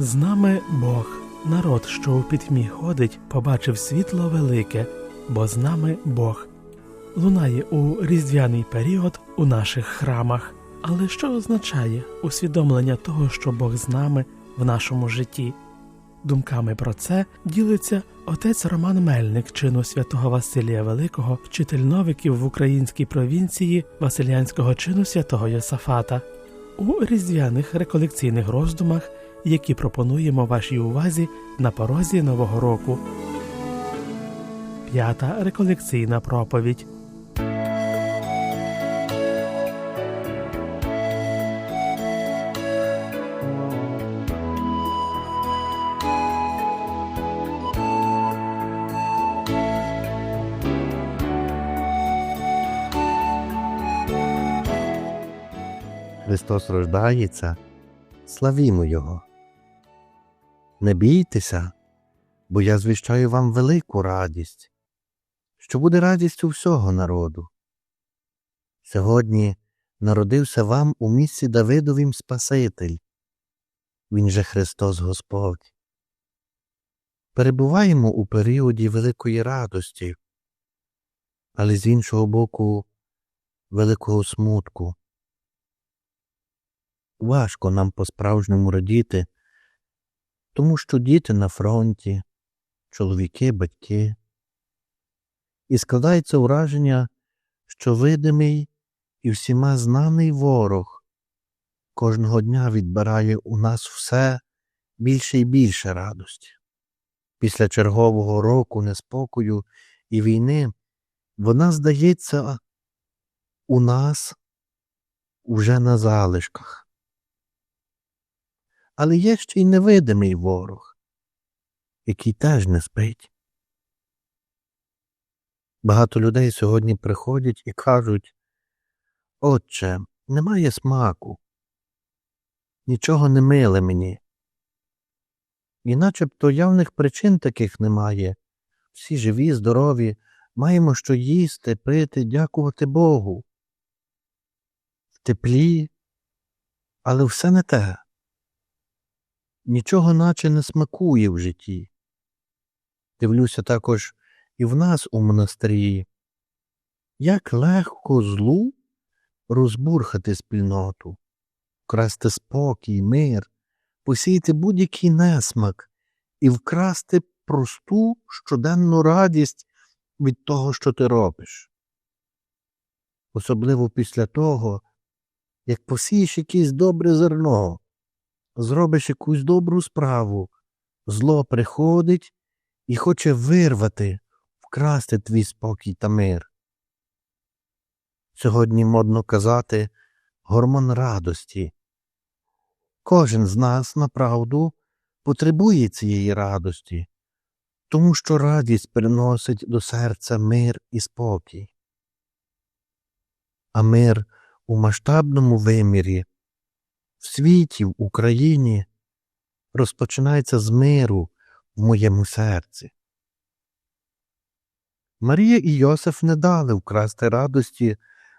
З нами Бог, народ, що у пітьмі ходить, побачив світло велике, бо з нами Бог. Лунає у різдвяний період у наших храмах. Але що означає усвідомлення того, що Бог з нами в нашому житті? Думками про це ділиться отець Роман Мельник чину святого Василія Великого, вчитель новиків в українській провінції Василянського чину святого Йосафата у різдвяних реколекційних роздумах, які пропонуємо вашій увазі на порозі Нового року. П'ята реколекційна проповідь. Христос рождається, славімо Його. Не бійтеся, бо я звіщаю вам велику радість, що буде радістю всього народу. Сьогодні народився вам у місці Давидовім Спаситель, Він же Христос Господь. Перебуваємо у періоді великої радості, але з іншого боку великого смутку. Важко нам по-справжньому радіти, тому що діти на фронті, чоловіки, батьки. І складається враження, що видимий і всіма знаний ворог кожного дня відбирає у нас все більше і більше радості. Після чергового року неспокою і війни вона здається у нас уже на залишках. Але є ще й невидимий ворог, який теж не спить. Багато людей сьогодні приходять і кажуть Отче, немає смаку, нічого не миле мені. І начебто явних причин таких немає. Всі живі, здорові, маємо що їсти, пити, дякувати Богу. В теплі, але все не те нічого наче не смакує в житті. Дивлюся також і в нас у монастирі, як легко злу розбурхати спільноту, вкрасти спокій, мир, посіяти будь-який несмак і вкрасти просту щоденну радість від того, що ти робиш. Особливо після того, як посієш якесь добре зерно, зробиш якусь добру справу, зло приходить і хоче вирвати, вкрасти твій спокій та мир. Сьогодні модно казати гормон радості. Кожен з нас направду потребує цієї радості, тому що радість приносить до серця мир і спокій. А мир у масштабному вимірі в світі, в Україні розпочинається з миру в моєму серці. Марія і Йосиф не дали вкрасти радості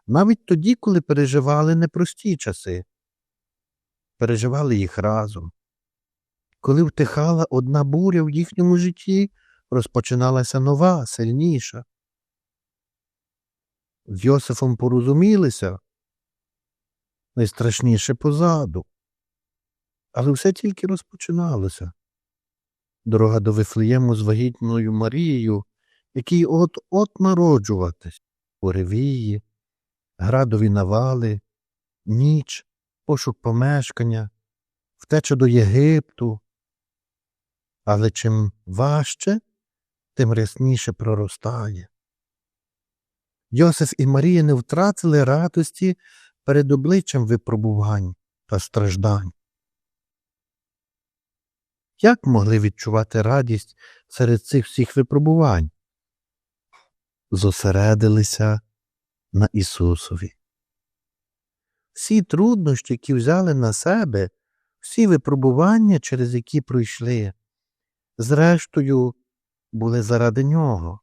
навіть тоді, коли переживали непрості часи, переживали їх разом. Коли втихала одна буря в їхньому житті, розпочиналася нова, сильніша. З Йосифом порозумілися, найстрашніше позаду. Але все тільки розпочиналося. Дорога до Вифлеєму з вагітною Марією, якій от-от народжуватись, буревії, градові навали, ніч, пошук помешкання, втеча до Єгипту. Але чим важче, тим рясніше проростає. Йосиф і Марія не втратили радості перед обличчям випробувань та страждань. Як могли відчувати радість серед цих всіх випробувань? Зосередилися на Ісусові. Всі труднощі, які взяли на себе, всі випробування, через які пройшли, зрештою, були заради Нього.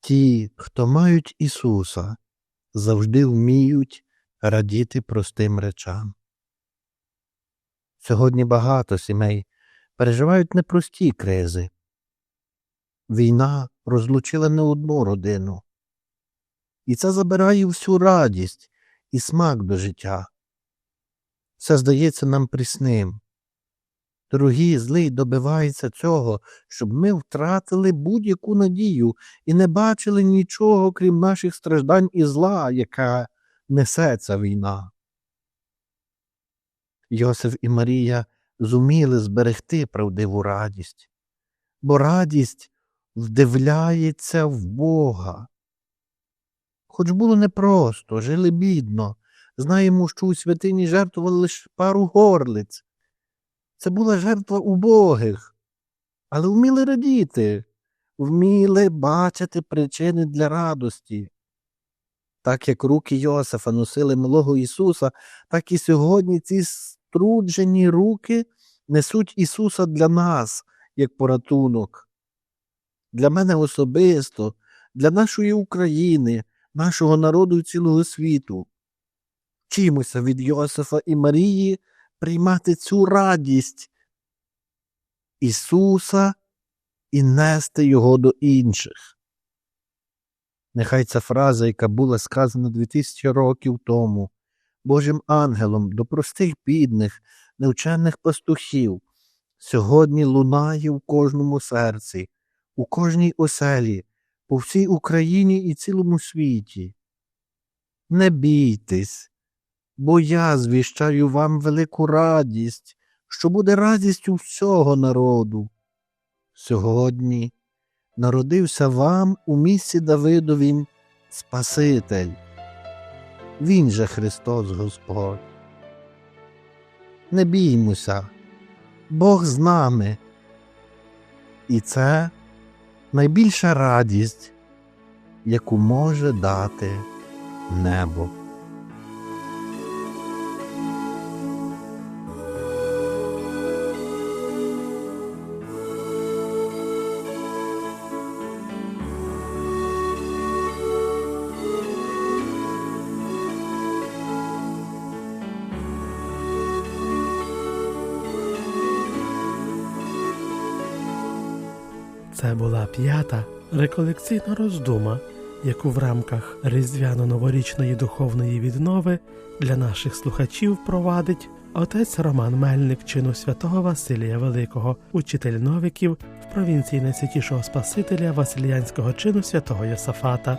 Ті, хто мають Ісуса, завжди вміють радіти простим речам. Сьогодні багато сімей переживають непрості кризи. Війна розлучила не одну родину, і це забирає всю радість і смак до життя. Все здається нам прісним. Дорогі злий добивається цього, щоб ми втратили будь-яку надію і не бачили нічого, крім наших страждань і зла, яка несе ця війна. Йосиф і Марія зуміли зберегти правдиву радість, бо радість вдивляється в Бога. Хоч було непросто, жили бідно, знаємо, що у святині жертвували лише пару горлиць. Це була жертва убогих, але вміли радіти, вміли бачити причини для радості. Так як руки Йосифа носили малого Ісуса, так і сьогодні ці струджені руки несуть Ісуса для нас, як порятунок. Для мене особисто, для нашої України, нашого народу і цілого світу. Вчимося від Йосифа і Марії приймати цю радість Ісуса і нести Його до інших. Нехай ця фраза, яка була сказана 2000 років тому, Божим ангелом до простих бідних, невчених пастухів, сьогодні лунає в кожному серці, у кожній оселі, по всій Україні і цілому світі. Не бійтесь, бо я звіщаю вам велику радість, що буде радістю всього народу. Сьогодні народився вам у місті Давидовім Спаситель. Він же Христос Господь. Не біймося, Бог з нами. І це найбільша радість, яку може дати небо. Це була п'ята реколекційна роздума, яку в рамках різдвяно-новорічної духовної віднови для наших слухачів провадить отець Роман Мельник чину святого Василія Великого, учитель новиків в провінції Найсвятішого Спасителя Васильянського чину святого Йосафата.